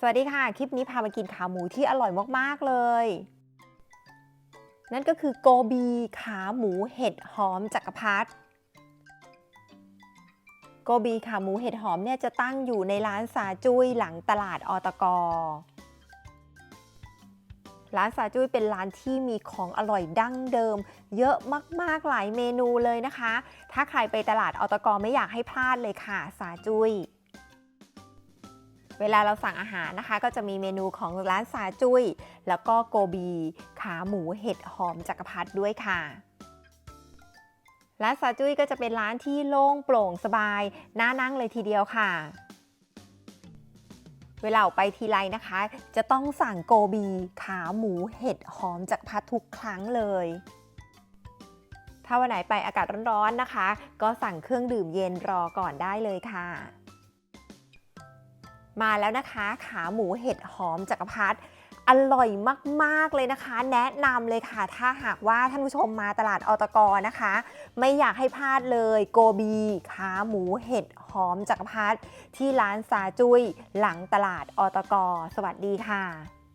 สวัสดีค่ะ คลิปนี้พามากินขาหมูที่อร่อยมาก ๆ เลย นั่นก็คือโกบีขาหมูเห็ดหอมจักรพรรดิโกบีขาหมูเห็ดหอมเนี่ยจะตั้งอยู่ในร้านสาจุ้ยหลังตลาดอตกร้านสาจุ้ยเป็นร้านที่มีของอร่อยดั้งเดิม เยอะมากๆหลายเมนูเลยนะคะ ถ้าใครไปตลาดอตกไม่อยากให้พลาดเลยค่ะสาจุ้ย เวลาเราสั่งอาหารนะคะ ก็จะมีเมนูของร้านสาจุ้ย แล้วก็โกบี ขาหมูเห็ดหอมจักรพรรดิด้วยค่ะ ร้านสาจุ้ยก็จะเป็นร้านที่โล่งโปร่งสบาย น่านั่งเลยทีเดียวค่ะ เวลาออกไปทีไรนะคะ จะต้องสั่งโกบี ขาหมูเห็ดหอมจักรพรรดิทุกครั้งเลยถ้าวันไหนไปอากาศร้อนๆนะคะ ก็สั่งเครื่องดื่มเย็นรอก่อนได้เลยค่ะ มาแล้วนะคะขาหมูเห็ดหอมจักรพรรดิอร่อยมากๆเลยนะคะ แนะนำเลยค่ะ ถ้าหากว่าท่านผู้ชมมาตลาดอตกนะคะ ไม่อยากให้พลาดเลยโกบีขาหมูเห็ดหอมจักรพรรดิที่ร้านสาจุ้ยหลังตลาดอตกสวัสดีค่ะ